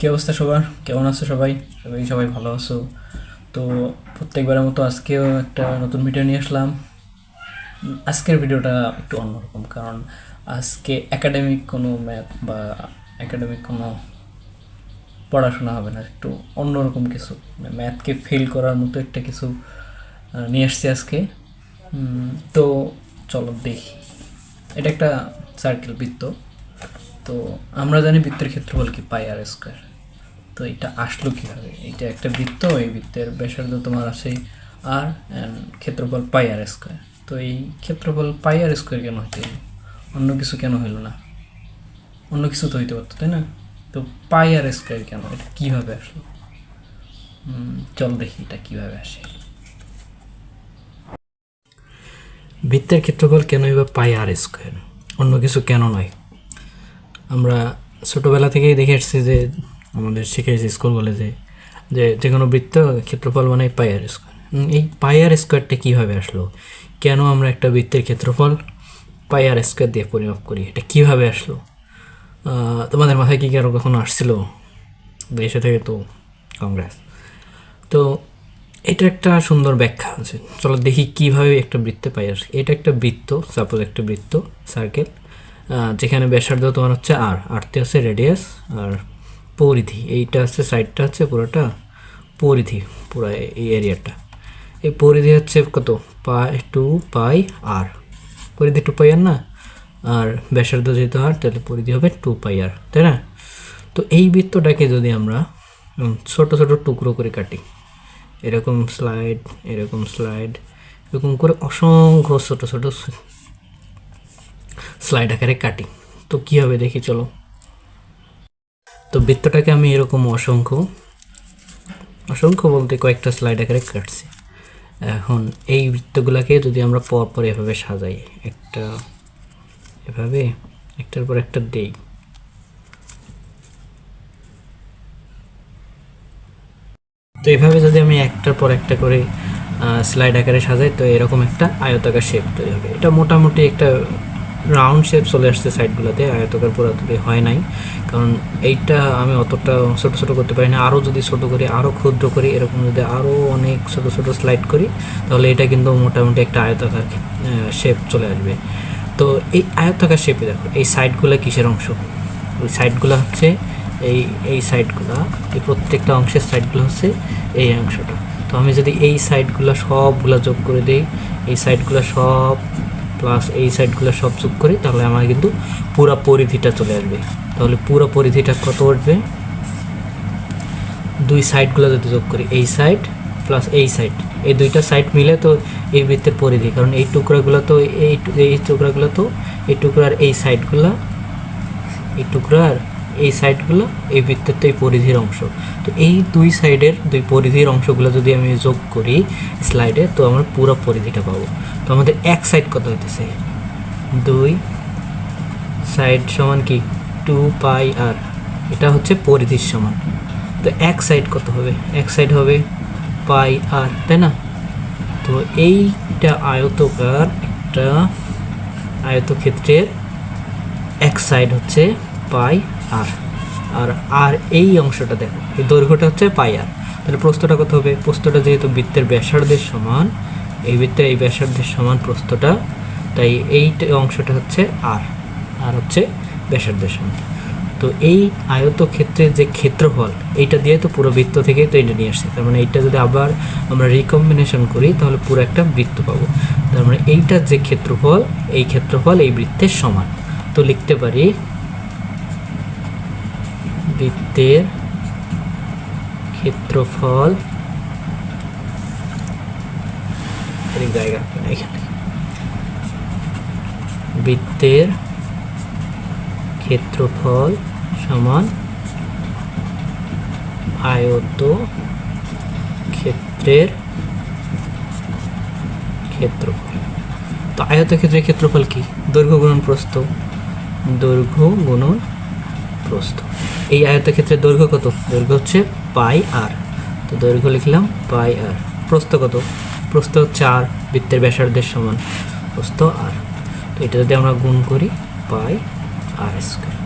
কী অবস্থা সবার? কেমন আছো সবাই? সবাই সবাই ভালো আছো? তো প্রত্যেকবারের মতো আজকেও একটা নতুন ভিডিও নিয়ে আসলাম। আজকের ভিডিওটা একটু অন্যরকম, কারণ আজকে একাডেমিক কোনো ম্যাথ বা একাডেমিক কোনো পড়াশোনা হবে না, একটু অন্যরকম কিছু। মানে ম্যাথকে ফেল করার মতো একটা কিছু নিয়ে আসছি আজকে। তো চলো দেখি। এটা একটা সার্কেল বৃত্ত। তো আমরা জানি বৃত্তের ক্ষেত্রফল কি? পাই আর স্কোয়ার তো এটা আসলো কীভাবে? এটা একটা বৃত্ত, এই বৃত্তের ব্যাসার্ধ তোমার আছে আর ক্ষেত্রফল পাই আর স্কোয়ার তো এই ক্ষেত্রফল পাই আর স্কোয়ার কেন হইতে হলো অন্য কিছু কেন হইল না? অন্য কিছু তো হইতে পারতো, তাই না? তো পাই আর স্কোয়ার কেন? এটা কীভাবে আসলো? চল দেখি এটা কীভাবে আসে। বৃত্তের ক্ষেত্রফল কেনই বা পাই আর স্কোয়ার অন্য কিছু কেন নয়? আমরা ছোটোবেলা থেকেই দেখে এসেছি যে আমাদের শিখেছি স্কুল কলেজে যে যে কোনো বৃত্ত ক্ষেত্রফল মানে পাই আর স্কোয়ার এই পাই আর স্কোয়ারটা কীভাবে আসলো? কেন আমরা একটা বৃত্তের ক্ষেত্রফল পাই আর স্কোয়ার দিয়ে পরিমাপ করি? এটা কীভাবে আসলো? তোমাদের মাথায় কি কারও কখনো আসছিল? দেশে থেকে তো কংগ্রেস তো এটা একটা সুন্দর ব্যাখ্যা আছে। চলো দেখি কীভাবে একটা বৃত্তে পাই আর এটা একটা বৃত্ত সাপোজ একটা বৃত্ত সার্কেল যেখানে ব্যাসার্ধ তোমার হচ্ছে আর আরতে হচ্ছে রেডিয়াস আর পরিধি, এইটা হচ্ছে সাইডটা হচ্ছে পুরোটা পরিধি, পুরো এই এরিয়াটা এই পরিধি হচ্ছে কত? পাই টু পাই আর পরিধি টু পাই আর না? আর ব্যাসার্ধ যেহেতু আর তাহলে পরিধি হবে টু পাই আর তাই না? তো এই বৃত্তটাকে যদি আমরা ছোট ছোট টুকরো করে কাটি, এরকম স্লাইড এরকম স্লাইড এরকম করে অসংখ্য ছোট ছোট স্লাইড আকারে কাটি, তো কী হবে দেখি, চলো। তো বৃত্তটাকে আমি এরকম অসংখ্য অসংখ্য বলতে কয়েকটা স্লাইড আকারে কাটছি। এখন এই বৃত্তগুলোকে যদি আমরা পর পর এভাবে সাজাই, একটা এভাবে, একটার পর একটা দেই। তো এভাবে যদি আমি একটার পর একটা করে স্লাইড আকারে সাজাই, তো এরকম একটা আয়তাকার শেপ তৈরি হবে। এটা মোটামুটি একটা রাউন্ড শেপ চলে আসছে সাইডগুলোতে আয়তাকার পুরোপুরি হয় নাই। কারণ এইটা আমি অতটা ছোট ছোট করতে পারি না। আরও যদি ছোট করি আরও ক্ষুদ্র করি, এরকম যদি আরও অনেক ছোট ছোট স্লাইড করি, তাহলে এটা কিন্তু মোটামুটি একটা আয়তাকার শেপ চলে আসবে। তো এই আয়তাকার শেপে দেখো, এই সাইডগুলো কিসের অংশ? ওই সাইডগুলো হচ্ছে এই এই সাইডগুলো এই প্রত্যেকটা অংশের সাইডগুলো হচ্ছে এই অংশটা। তো আমি যদি এই সাইডগুলো সবগুলো যোগ করে দিই, এই সাইডগুলো সব প্লাস এই সাইডগুলো সব যোগ করি, তাহলে আমার কিন্তু পুরো পরিধিটা চলে আসবে। তাহলে পুরো পরিধিটা কত উঠবে? দুই সাইডগুলো যদি যোগ করি, এই সাইড প্লাস এই সাইড এই দুইটা সাইড মিলে তো এই বৃত্তের পরিধি, কারণ এই টুকরাগুলো তো এই এই টুকরাগুলো তো এই টুকরার এই সাইডগুলো এই টুকরার এই সাইডগুলো এই বৃত্তের তো এই পরিধির অংশ। তো এই দুই সাইডের দুই পরিধির অংশগুলো যদি আমি যোগ করি স্লাইডে তো আমরা পুরো পরিধিটা পাবো। তো আমাদের এক সাইড কত হইতেছে? দুই সাইড সমান কি? টু পাই আর এটা হচ্ছে পরিধির সমান। তো এক সাইড কত হবে? এক সাইড হবে পাই আর তাই না? তো এইটা আয়তকার একটা আয়তক্ষেত্রের এক সাইড হচ্ছে পাই আর আর আর এই অংশটা দেখো, এই দৈর্ঘ্যটা হচ্ছে পাই আর তাহলে প্রস্থটা কত হবে? প্রস্থটা যেহেতু বৃত্তের ব্যাসার্ধের সমান এই বৃত্তের এই ব্যাসার্ধের সমান প্রস্থটা, তাই এই অংশটা হচ্ছে আর আর হচ্ছে ব্যাসার্ধের সমান। তো এই আয়তক্ষেত্রের যে ক্ষেত্রফল, এইটা দিয়ে তো পুরো বৃত্ত থেকে তো এটা নিয়ে আসছে। তার মানে এইটা যদি আবার আমরা রিকম্বিনেশন করি, তাহলে পুরো একটা বৃত্ত পাবো। তার মানে এইটার যে ক্ষেত্রফল, এই ক্ষেত্রফল এই বৃত্তের সমান। তো লিখতে পারি, বৃত্তের ক্ষেত্রফল এদিক জায়গা এখানে? বৃত্তের ক্ষেত্রফল সমান আয়ত ক্ষেত্রের ক্ষেত্রফল। তো আয়তক্ষেত্রের ক্ষেত্রফল কি? দৈর্ঘ্য গুণন প্রস্থ। দৈর্ঘ্য গুণন প্রস্থ। এই আয়তক্ষেত্রের দৈর্ঘ্য কত? দৈর্ঘ্য হচ্ছে পাই আর। তো দৈর্ঘ্য লিখলাম পাই আর। প্রস্থ কত? প্রস্থ আর বৃত্তের ব্যাসার্ধের সমান প্রস্থ আর। তো এটা যদি আমরা গুণ করি পাই আর স্কোয়ার।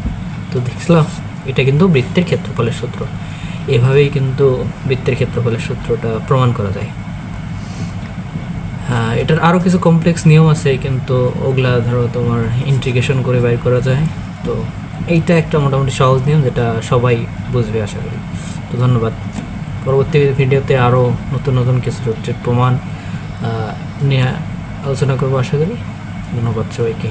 তো দেখলাম, এটা কিন্তু বৃত্তের ক্ষেত্রফলের সূত্র। এভাবেই কিন্তু বৃত্তের ক্ষেত্রফলের সূত্রটা প্রমাণ করা যায়। হ্যাঁ এটার আরও কিছু কমপ্লেক্স নিয়ম আছে, কিন্তু ওগুলা ধরো তোমার ইন্টিগ্রেশন করে বাইর করা যায়। তো এইটা একটা মোটামুটি সহজ নিয়ম, যেটা সবাই বুঝবে আশা করি। তো ধন্যবাদ। পরবর্তী ভিডিওতে আরও নতুন নতুন কিছু সূত্রের প্রমাণ নিয়ে আলোচনা করব আশা করি। ধন্যবাদ সবাইকে।